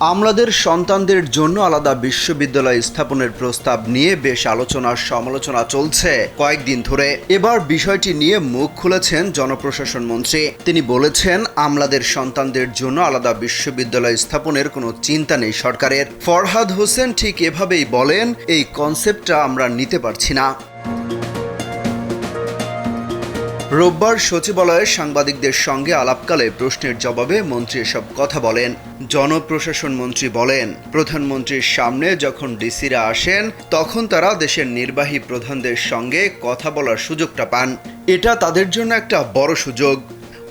আমলাদের সন্তানদের জন্য আলাদা বিশ্ববিদ্যালয় স্থাপনের প্রস্তাব নিয়ে বেশ আলোচনা সমালোচনা চলছে। কয়েকদিন ধরে এবার বিষয়টি নিয়ে মুখ খুলেছেন জনপ্রশাসন মন্ত্রী। তিনি বলেছেন, আমলাদের সন্তানদের জন্য আলাদা বিশ্ববিদ্যালয় স্থাপনের কোনো চিন্তা নেই সরকারের। ফরহাদ হোসেন ঠিক এভাবেই বলেন, এই কনসেপ্টটা আমরা নিতে পারছি না। রোববার সচিবালয়ে সাংবাদিকদের সঙ্গে আলাপকালে প্রশ্নের জবাবে মন্ত্রী এসব কথা বলেন। জনপ্রশাসন মন্ত্রী বলেন, প্রধানমন্ত্রীর সামনে যখন ডিসিরা আসেন, তখন তারা দেশের নির্বাহী প্রধানদের সঙ্গে কথা বলার সুযোগটা পান। এটা তাদের জন্য একটা বড় সুযোগ।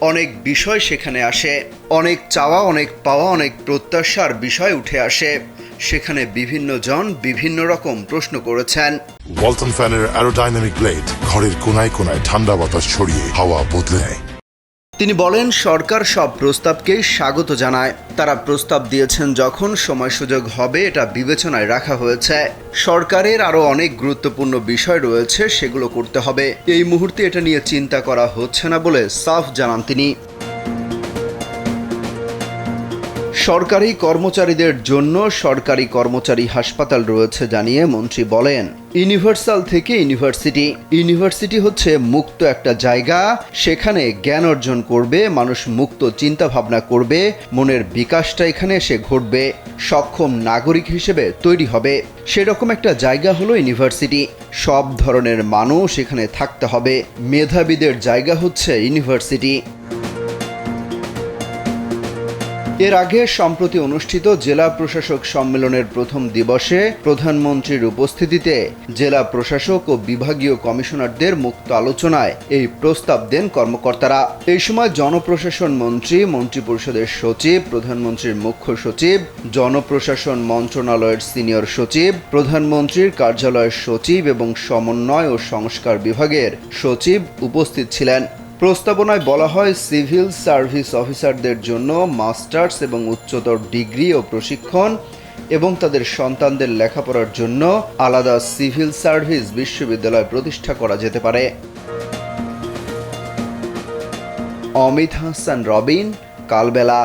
অনেক বিষয় সেখানে আসে, অনেক চাওয়া, অনেক পাওয়া, অনেক প্রত্যাশার বিষয় উঠে আসে। সেখানে বিভিন্ন জন বিভিন্ন রকম প্রশ্ন করেছেন। ওয়ালটন ফ্যানের অ্যারোডাইনামিক ব্লেড ঘরের কোনায় কোনায় ঠান্ডা বাতাস ছড়িয়ে হাওয়া বদলে তিনি বলেন, সরকার সব প্রস্তাবকেই স্বাগত জানায়। তারা প্রস্তাব দিয়েছেন যখন সময় সুযোগ হবে, এটা বিবেচনায় রাখা হয়েছে। সরকারের আরও অনেক গুরুত্বপূর্ণ বিষয় রয়েছে, সেগুলো করতে হবে। এই মুহূর্তে এটা নিয়ে চিন্তা করা হচ্ছে না বলে সাফ জানান তিনি। সরকারি কর্মচারীদের জন্য সরকারি কর্মচারী হাসপাতাল রয়েছে জানিয়ে মন্ত্রী বলেন। ইউনিভার্সাল থেকে ইউনিভার্সিটি। ইউনিভার্সিটি হচ্ছে মুক্ত একটা জায়গা। সেখানে জ্ঞান অর্জন করবে, মানুষ মুক্ত চিন্তা ভাবনা করবে, মনের বিকাশটা এখানে এসে ঘটবে। সক্ষম নাগরিক হিসেবে তৈরি হবে। সেরকম একটা জায়গা হলো ইউনিভার্সিটি। সব ধরনের মানুষ এখানে থাকতে হবে। মেধাবীদের জায়গা হচ্ছে ইউনিভার্সিটি। এর আগে সম্প্রতি অনুষ্ঠিত জেলা প্রশাসক সম্মেলনের প্রথম দিবসে প্রধানমন্ত্রীর উপস্থিতিতে জেলা প্রশাসক ও বিভাগীয় কমিশনারদের মুক্ত আলোচনায় এই প্রস্তাব দেন কর্মকর্তারা। এই সময় জনপ্রশাসন মন্ত্রী, মন্ত্রিপরিষদের সচিব, প্রধানমন্ত্রীর মুখ্য সচিব, জনপ্রশাসন মন্ত্রণালয়ের সিনিয়র সচিব, প্রধানমন্ত্রীর কার্যালয়ের সচিব এবং সমন্বয় ও সংস্কার বিভাগের সচিব উপস্থিত ছিলেন। প্রস্তাবনায় বলা হয়, সিভিল সার্ভিস অফিসারদের জন্য মাস্টার্স এবং উচ্চতর ডিগ্রি ও প্রশিক্ষণ এবং তাদের সন্তানদের লেখাপড়ার জন্য আলাদা সিভিল সার্ভিস বিশ্ববিদ্যালয় প্রতিষ্ঠা করা যেতে পারে। অমিত হাসান, রবিন, কালবেলা।